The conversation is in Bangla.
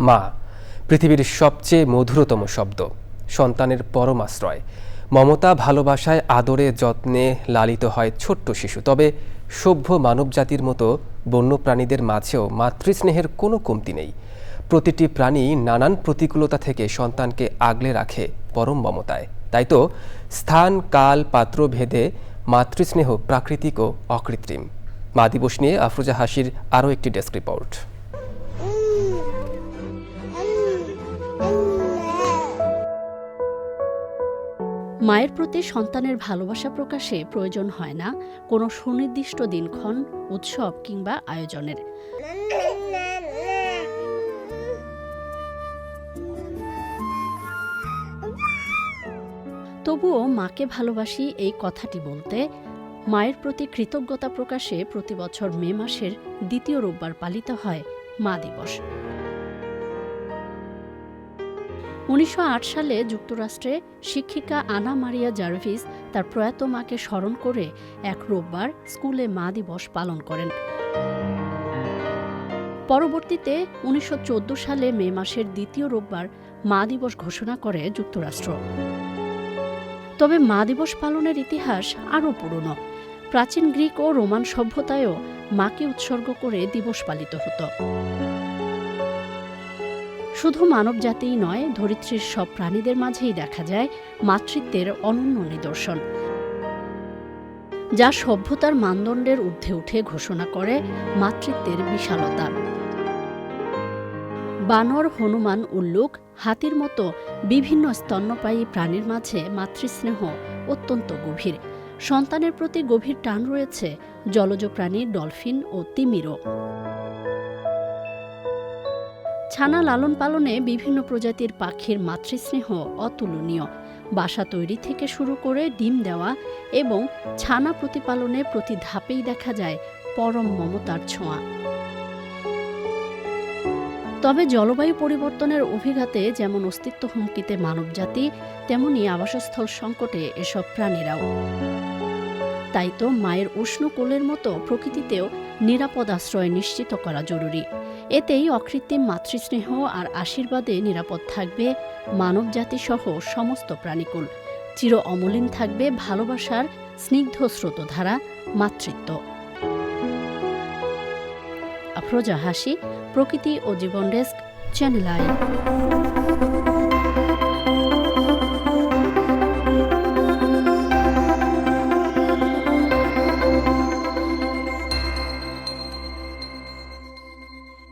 মা, পৃথিবীর সবচেয়ে মধুরতম শব্দ, সন্তানের পরম আশ্রয়। মমতা ভালোবাসায় আদরে যত্নে লালিত হয় ছোট্ট শিশু, তবে সভ্য মানবজাতির মতো বন্যপ্রাণীদের মাঝেও মাতৃস্নেহের কোনো কমতি নেই। প্রতিটি প্রাণী নানান প্রতিকূলতা থেকে সন্তানকে আগলে রাখে পরম মমতায়। তাই তো, স্থান, কাল, পাত্র ভেদে মাতৃস্নেহ প্রাকৃতিক ও অকৃত্রিম। মা দিবস নিয়ে আফরোজা হাসির আরও একটি ডেস্ক রিপোর্ট। মায়ের প্রতি সন্তানের ভালোবাসা প্রকাশে প্রয়োজন হয় না, কোনো সুনির্দিষ্ট দিনক্ষণ, উৎসব কিংবা আয়োজনের। তবুও মাকে ভালোবাসি এই কথাটি বলতে, মায়ের প্রতি কৃতজ্ঞতা প্রকাশে প্রতি বছর মে মাসের দ্বিতীয় রোববার পালিত হয় মা দিবস। উনিশশো আট সালে যুক্তরাষ্ট্রে শিক্ষিকা আনা মারিয়া জার্ভিস তার প্রয়াত মাকে স্মরণ করে এক রোববার স্কুলে মা দিবস পালন করেন। পরবর্তীতে উনিশশো চোদ্দ সালে মে মাসের দ্বিতীয় রোববার মা দিবস ঘোষণা করে যুক্তরাষ্ট্র। তবে মা দিবস পালনের ইতিহাস আরও পুরনো। প্রাচীন গ্রিক ও রোমান সভ্যতায়ও মাকে উৎসর্গ করে দিবস পালিত হতো। শুধু মানবজাতিই নয়, ধরিত্রীর সব প্রাণীদের মাঝেই দেখা যায় মাতৃত্বের অনন্য নিদর্শন। যা সভ্যতার মানদণ্ডের ঊর্ধ্বে উঠে ঘোষণা করে মাতৃত্বের বিশালতা। বানর, হনুমান, উল্লুক, হাতির মতো বিভিন্ন স্তন্যপায়ী প্রাণীর মাঝে মাতৃস্নেহ অত্যন্ত গভীর। সন্তানের প্রতি গভীর টান রয়েছে জলজ প্রাণী ডলফিন ও তিমিরও। ছানা লালন পালনে বিভিন্ন প্রজাতির পাখির মাতৃস্নেহ অতুলনীয়। বাসা তৈরি থেকে শুরু করে ডিম দেওয়া এবং ছানা প্রতিপালনে প্রতি ধাপেই দেখা যায় পরম মমতার ছোঁয়া। তবে জলবায়ু পরিবর্তনের অভিঘাতে যেমন অস্তিত্ব হুমকিতে মানবজাতি, তেমনি আবাসস্থল সংকটে এসব প্রাণীরাও। তাই তো মায়ের উষ্ণ কোলের মতো প্রকৃতিতেও নিরাপদ আশ্রয় নিশ্চিত করা জরুরি। এতেই অকৃত্রিম মাতৃস্নেহ আর আশীর্বাদে নিরাপদ থাকবে মানবজাতি সহ সমস্ত প্রাণীকুল। চির অমলিন থাকবে ভালোবাসার স্নিগ্ধ স্রোতধারা, মাতৃত্ব। আফরোজা হাসি, প্রকৃতি ও জীবন ডেস্ক, চ্যানেল আই।